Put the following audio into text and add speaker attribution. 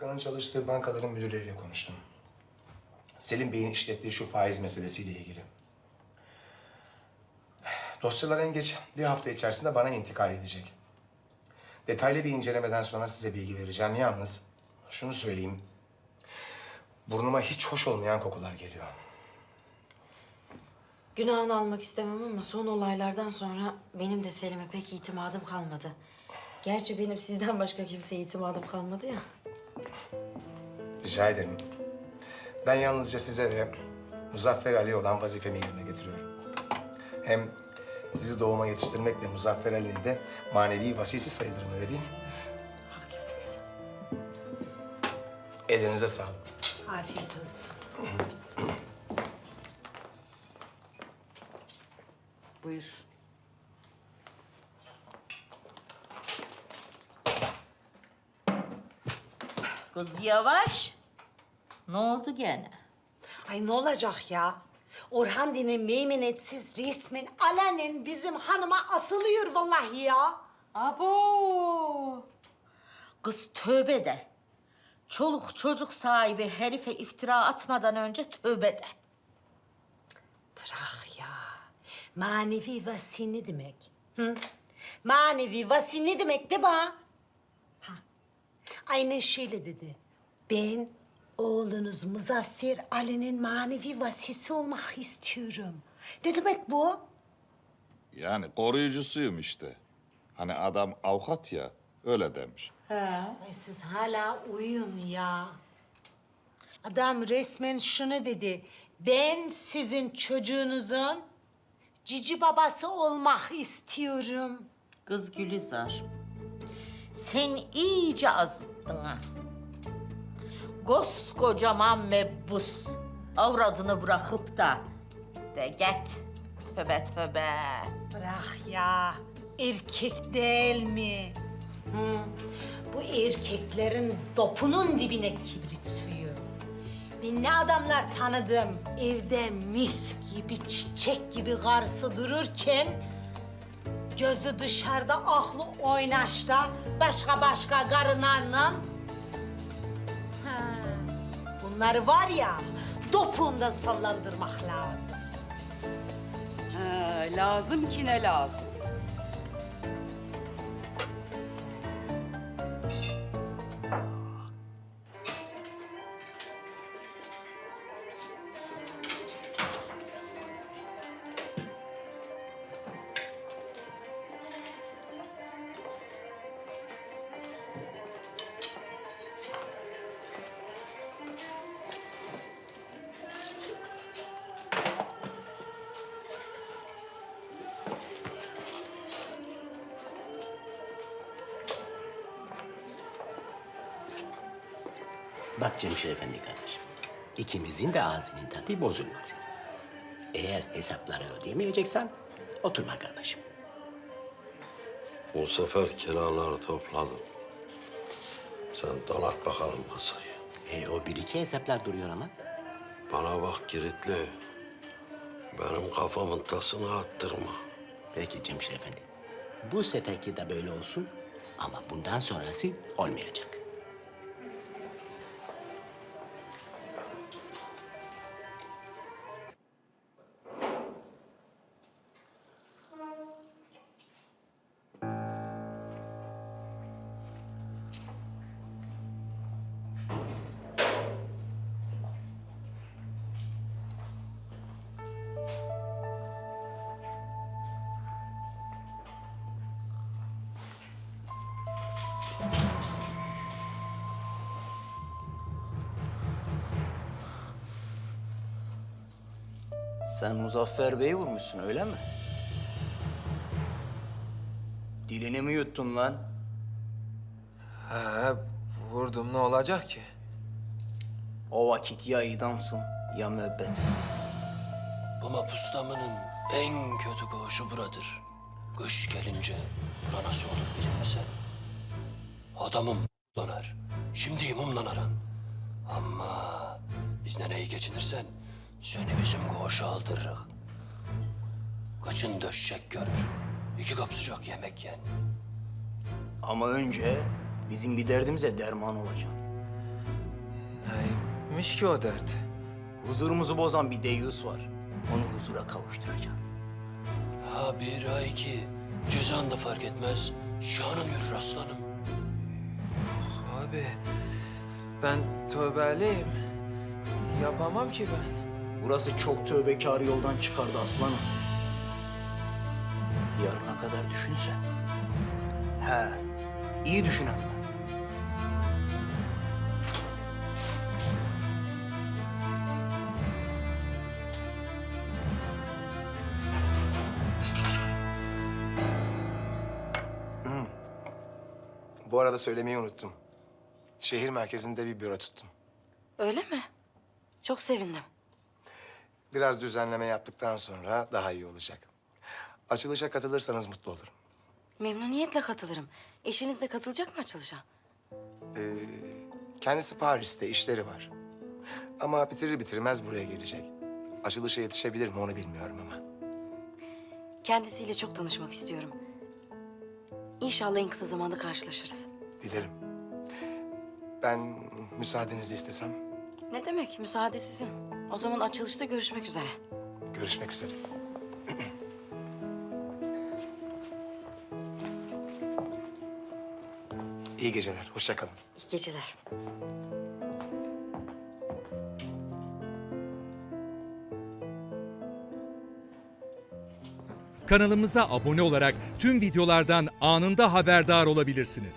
Speaker 1: Hakan'ın çalıştığı bankaların müdürleriyle konuştum. Selim Bey'in işlettiği şu faiz meselesiyle ilgili. Dosyalar en geç bir hafta içerisinde bana intikal edecek. Detaylı bir incelemeden sonra size bilgi vereceğim. Yalnız şunu söyleyeyim. Burnuma hiç hoş olmayan kokular geliyor.
Speaker 2: Günahını almak istemem ama son olaylardan sonra benim de Selim'e pek itimadım kalmadı. Gerçi benim sizden başka kimseye itimadım kalmadı ya.
Speaker 1: Rica ederim. Ben yalnızca size ve Muzaffer Ali'ye olan vazifemi yerine getiriyorum. Hem sizi doğuma yetiştirmekle Muzaffer Ali'nin de manevi vasisi sayılırım öyle değil mi?
Speaker 2: Haklısınız.
Speaker 1: Ellerinize sağlık.
Speaker 3: Afiyet olsun. Buyur.
Speaker 4: Kız yavaş. Ne oldu gene?
Speaker 3: Ay ne olacak ya? Orhan denen meymenetsiz resmen alenen bizim hanıma asılıyor vallahi ya.
Speaker 4: Abo. Kız tövbe de. Çoluk çocuk sahibi herife iftira atmadan önce tövbe de.
Speaker 3: Bırak ya. Manevi vasi ne demek? Hı? Manevi vasi ne demek de bana? Aynen şöyle dedi. Ben oğlunuz Muzaffer Ali'nin manevi vasisi olmak istiyorum. Ne demek bu?
Speaker 5: Yani koruyucusuyum işte. Hani adam avukat ya, öyle demiş.
Speaker 3: Ay siz hala uyuyun ya. Adam resmen şunu dedi. Ben sizin çocuğunuzun cici babası olmak istiyorum.
Speaker 4: Kız Gülizar. Sen iyice azıttın ha. Koskocaman mebbus. Avradını bırakıp da de git. Tövbe tövbe.
Speaker 3: Bırak ya. Erkek değil mi? Hı. Bu erkeklerin dopunun dibine kibrit suyu. Ben ne adamlar tanıdım. Evde mis gibi, çiçek gibi karısı dururken... ...gözü dışarıda, aklı oynaşta, başka başka karılarla... Bunları var ya, dopuğunda sallandırmak lazım.
Speaker 6: Ha, lazım ki ne lazım?
Speaker 7: Bak Cemşir Efendi kardeşim. ikimizin de ağzının tadı bozulmasın. Eğer hesapları ödeyemeyeceksen oturma kardeşim.
Speaker 8: Bu sefer kiraları topladım. Sen donat bakalım masayı.
Speaker 7: E, o bir iki hesaplar duruyor ama.
Speaker 8: Bana bak Giritli. Benim kafamın tasını attırma.
Speaker 7: Peki Cemşir Efendi. Bu seferki de böyle olsun ama bundan sonrası olmayacak.
Speaker 9: Sen Muzaffer Bey'i vurmuşsun öyle mi? Dilini mi yuttun lan?
Speaker 10: He, vurdum ne olacak ki?
Speaker 9: O vakit ya idamsın ya müebbet.
Speaker 11: Bu mapustamının en kötü koğuşu buradır. Kış gelince bura nasıl olur bilir misin? Adamım donar. Şimdi mumlanaran. Ama biz nereyi geçinirsen seni bizim koğuşa aldırırız. Kaçın döşecek görür. İki kap sıcak yemek yen.
Speaker 9: Ama önce bizim bir derdimize derman olacaksın.
Speaker 10: Neymiş ki o dert?
Speaker 9: Huzurumuzu bozan bir deyyus var. Onu huzura kavuşturacağım.
Speaker 11: Ha bir ha iki. Cezan da fark etmez. Şanın yürür aslanım.
Speaker 10: Abi ben tövbeliyim. Yapamam ki ben.
Speaker 9: Burası çok tövbekar yoldan çıkardı aslanım. Yarına kadar düşünsen. He, iyi düşün ama.
Speaker 1: Bu arada söylemeyi unuttum. Şehir merkezinde bir büro tuttum.
Speaker 2: Öyle mi? Çok sevindim.
Speaker 1: Biraz düzenleme yaptıktan sonra daha iyi olacak. Açılışa katılırsanız mutlu olurum.
Speaker 2: Memnuniyetle katılırım. Eşiniz de katılacak mı açılışa?
Speaker 1: Ee, kendisi Paris'te, işleri var. Ama bitirir bitirmez buraya gelecek. Açılışa yetişebilir mi onu bilmiyorum ama.
Speaker 2: Kendisiyle çok tanışmak istiyorum. İnşallah en kısa zamanda karşılaşırız.
Speaker 1: Dilerim. Ben müsaadenizi istesem.
Speaker 2: Ne demek? Müsaade sizin. O zaman açılışta görüşmek üzere.
Speaker 1: Görüşmek üzere. İyi geceler, hoşça kalın.
Speaker 2: İyi geceler.
Speaker 12: Kanalımıza abone olarak tüm videolardan anında haberdar olabilirsiniz.